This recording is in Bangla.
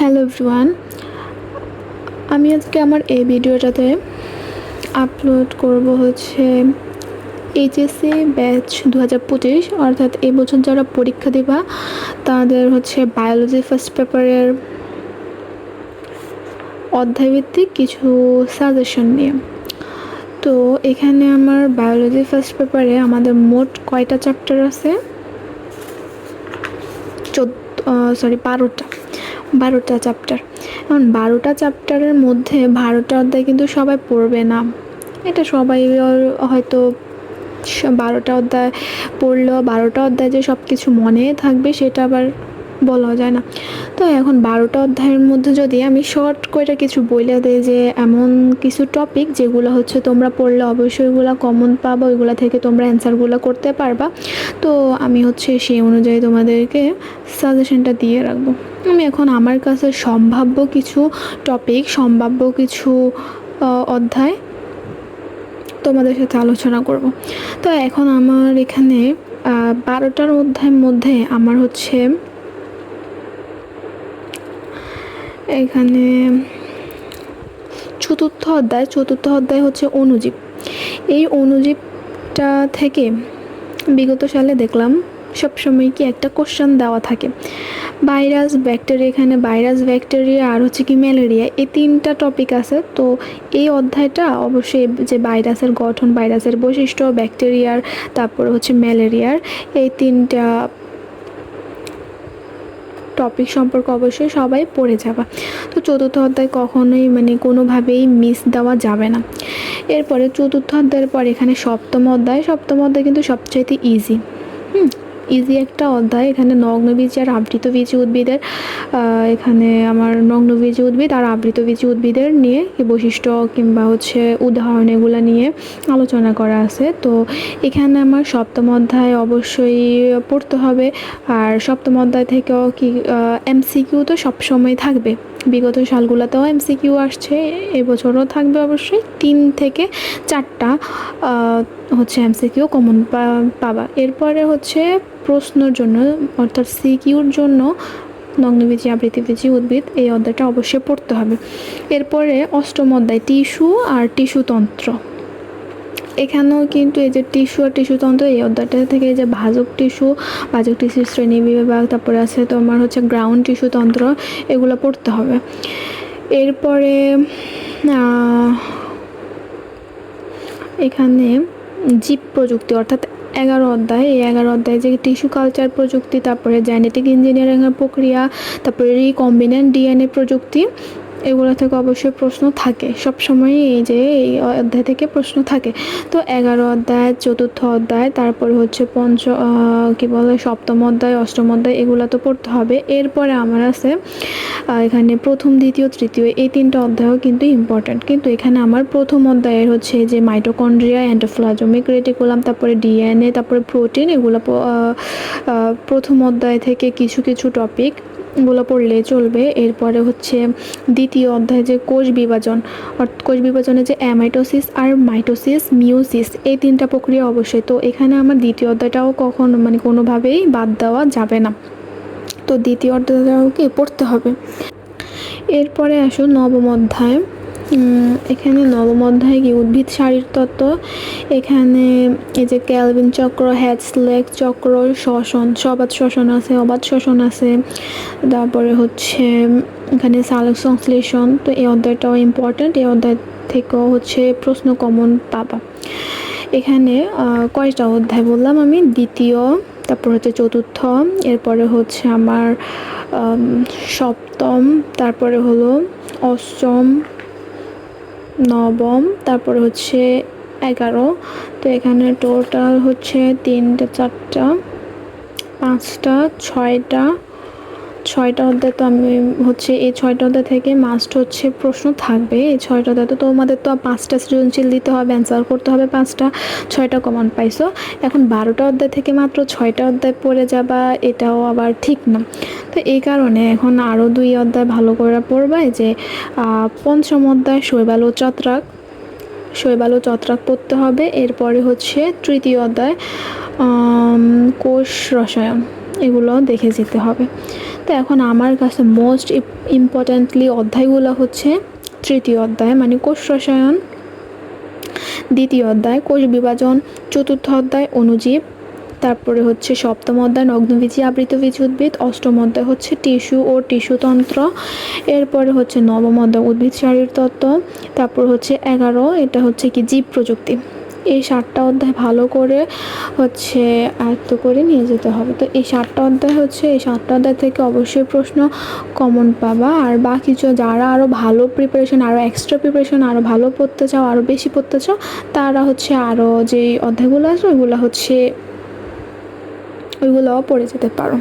হ্যালো এভরিওয়ান, আমি আজকে আমার এই ভিডিওটাতে আপলোড করব হচ্ছে এইচএসসি ব্যাচ দু হাজার পঁচিশ, অর্থাৎ এই বছর যারা পরীক্ষা দিবা, তাদের হচ্ছে বায়োলজি ফার্স্ট পেপারের অধ্যায়ভিত্তিক কিছু সাজেশন নিয়ে। তো এখানে আমার বায়োলজি ফার্স্ট পেপারে আমাদের মোট কয়টা চ্যাপ্টার আছে? চোদ্দ সরি বারোটা। বারোটা চ্যাপ্টার এখন বারোটা চ্যাপ্টারের মধ্যে বারোটা অধ্যায় কিন্তু সবাই পড়বে না। এটা সবাই হয়তো বারোটা অধ্যায় পড়লেও বারোটা অধ্যায় যে সব কিছু মনে থাকবে, সেটা আবার বলা যায় না। তো এখন বারোটা অধ্যায়ের মধ্যে যদি আমি শর্ট করে কিছু বলে দিই যে, এমন কিছু টপিক যেগুলো হচ্ছে তোমরা পড়লে অবশ্যই ওইগুলো কমন পাবা, ওইগুলো থেকে তোমরা অ্যান্সারগুলো করতে পারবা। তো আমি হচ্ছে সেই অনুযায়ী তোমাদেরকে সাজেশনটা দিয়ে রাখব। আমি এখন আমার কাছে সম্ভাব্য কিছু টপিক সম্ভাব্য কিছু অধ্যায় তোমাদের সাথে আলোচনা করব। তো এখন আমার এখানে বারোটার অধ্যায়ের মধ্যে আমার হচ্ছে এখানে চতুর্থ অধ্যায় চতুর্থ অধ্যায় হচ্ছে অনুজীব। এই অনুজীবটা থেকে বিগত সালে দেখলাম, সবসময় কি একটা কোশ্চেন দেওয়া থাকে। ভাইরাস, ব্যাকটেরিয়া, এখানে ভাইরাস, ব্যাকটেরিয়া আর হচ্ছে কি ম্যালেরিয়া, এই তিনটা টপিক আছে। তো এই অধ্যায়টা অবশ্যই যে ভাইরাসের গঠন, ভাইরাসের বৈশিষ্ট্য, ব্যাকটেরিয়ার, তারপরে হচ্ছে ম্যালেরিয়ার, এই তিনটা টপিক সম্পর্কে অবশ্যই সবাই পড়ে যাবা। তো চতুর্থ অধ্যায় কখনোই মানে কোনোভাবেই মিস দেওয়া যাবে না। এরপরে চতুর্থ অধ্যায়ের পর এখানে সপ্তম অধ্যায়। সপ্তম অধ্যায় কিন্তু সবচাইতে ইজি হুম? ইজি একটা অধ্যায়। এখানে নগ্নবীজি আর আবৃতবীজি উদ্ভিদের এখানে আমার নগ্নবীজি উদ্ভিদ আর আবৃতবীজি উদ্ভিদের নিয়ে বৈশিষ্ট্য কিংবা হচ্ছে উদাহরণ এগুলো নিয়ে আলোচনা করা আছে। তো এখানে আমার সপ্তম অধ্যায় অবশ্যই পড়তে হবে। আর সপ্তম অধ্যায় থেকেও কি এমসিকিউ তো সবসময় থাকবে। বিগত সালগুলোতেও এমসিকিউ আসছে, এবছরও থাকবে অবশ্যই। তিন থেকে চারটা হচ্ছে এমসিকিউ কমন পাবা। এরপরে হচ্ছে প্রশ্নর জন্য, অর্থাৎ সিকিউর জন্য নগ্নবীজি আবৃত্তিবীজি, উদ্ভিদ এই অধ্যায়টা অবশ্যই পড়তে হবে। এরপরে অষ্টম অধ্যায়, টিস্যু আর টিস্যু তন্ত্র। এখানেও কিন্তু এই যে টিস্যু আর টিস্যু তন্ত্র, এই অধ্যায়টা থেকে যে ভাজক টিস্যু ভাজক টিস্যু শ্রেণি বিভাগ, তারপরে আছে তোমার হচ্ছে গ্রাউন্ড টিস্যু তন্ত্র, এগুলো পড়তে হবে। এরপরে এখানে জীব প্রযুক্তি, অর্থাৎ এগারো অধ্যায়। এই এগারো অধ্যায় যে টিস্যু কালচার প্রযুক্তি, তারপরে জেনেটিক ইঞ্জিনিয়ারিংয়ের প্রক্রিয়া, তারপরে রিকম্বিনেন্ট ডিএনএ প্রযুক্তি এগুলো থেকে অবশ্যই প্রশ্ন থাকে। সবসময় এই যে এই অধ্যায় থেকে প্রশ্ন থাকে। তো এগারো অধ্যায়, চতুর্থ অধ্যায়, তারপরে হচ্ছে পঞ্চ কি বলে, সপ্তম অধ্যায়, অষ্টম অধ্যায়, এগুলো তো পড়তে হবে। এরপরে আমার আছে এখানে প্রথম, দ্বিতীয়, তৃতীয়, এই তিনটা অধ্যায়ও কিন্তু ইম্পর্ট্যান্ট কিন্তু এখানে আমার প্রথম অধ্যায়ের হচ্ছে যে মাইটোকন্ড্রিয়া অ্যান্টোফ্লাজমিক রেটিকুলাম তারপরে ডিএনএ তারপরে প্রোটিন এগুলো প্রথম অধ্যায় থেকে কিছু কিছু টপিক গুলো পড়লে চলবে। এরপরে হচ্ছে দ্বিতীয় অধ্যায় যে কোষ বিভাজন কোষ বিভাজনে যে অ্যামাইটোসিস আর মাইটোসিস মিউসিস এই তিনটা প্রক্রিয়া অবশ্যই। তো এখানে আমার দ্বিতীয় অধ্যায়টাও কখন মানে কোনোভাবেই বাদ দেওয়া যাবে না। তো দ্বিতীয় অধ্যায়টাও কি পড়তে হবে। এরপরে আসুন নবম অধ্যায়। এখানে নবম অধ্যায় কি? উদ্ভিদ শারীরতত্ত্ব এখানে এই যে ক্যালভিন চক্র হ্যাডসলেক চক্র, শ্বসন সবাদ শ্বসন আছে অবাধ শ্বসন আছে। তারপরে হচ্ছে, এখানে সালোক সংশ্লেষণ। তো এই অধ্যায়টাও ইম্পর্ট্যান্ট এই অধ্যায় থেকেও হচ্ছে প্রশ্ন কমন পাবা। এখানে কয়টা অধ্যায় বললাম আমি? দ্বিতীয়, তারপর হচ্ছে চতুর্থ, এরপরে হচ্ছে আমার সপ্তম, তারপরে হলো অষ্টম নবম তারপর হচ্ছে এগারো। তো এখানে টোটাল হচ্ছে তিনটা চারটা পাঁচটা ছয়টা ছয়টা অধ্যায় তো আমি হচ্ছে, এই ছয়টা অধ্যায় থেকে মাস্ট হচ্ছে প্রশ্ন থাকবে। এই ছয়টা অধ্যায় তো তোমাদের তো পাঁচটা সৃজনশীল দিতে হবে অ্যান্সার করতে হবে পাঁচটা, ছয়টা কমন পাইছো। এখন বারোটা অধ্যায় থেকে মাত্র ছয়টা অধ্যায় পড়ে যাবা, এটাও আবার ঠিক না। তো এই কারণে এখন আরও দুই অধ্যায় ভালো করে পড়বে যে পঞ্চম অধ্যায় শৈবাল ও চত্রাক। শৈবাল ও চত্রাক পড়তে হবে, এরপরে হচ্ছে তৃতীয় অধ্যায় কোষ রসায়ন। এগুলো দেখে যেতে হবে। তো এখন আমার কাছে মোস্ট ইম্পর্ট্যান্টলি অধ্যায়গুলো হচ্ছে তৃতীয় অধ্যায় মানে কোষ রসায়ন, দ্বিতীয় অধ্যায়, কোষ বিভাজন, চতুর্থ অধ্যায়, অণুজীব, তারপরে হচ্ছে সপ্তম অধ্যায়, নগ্নবীজি, আবৃতবীজি উদ্ভিদ, অষ্টম অধ্যায় হচ্ছে টিস্যু ও টিস্যুতন্ত্র, এরপরে হচ্ছে নবম অধ্যায় উদ্ভিদ শারীরতত্ত্ব, তারপর হচ্ছে এগারো, এটা হচ্ছে কি জীব প্রযুক্তি। এই সাতটা অধ্যায় ভালো করে হচ্ছে আয়ত্ত করে নিয়ে যেতে হবে। তো এই সাতটা অধ্যায় হচ্ছে, এই সাতটা অধ্যায় থেকে অবশ্যই প্রশ্ন কমন পাবা। আর বাকি যে যারা আরও ভালো প্রিপারেশন আরও এক্সট্রা প্রিপারেশন আরও ভালো পড়তে চাও আরও বেশি পড়তে চাও, তারা হচ্ছে আরও যে অধ্যায়গুলো আছে, ওইগুলো হচ্ছে, ওইগুলোও পড়ে যেতে পারো।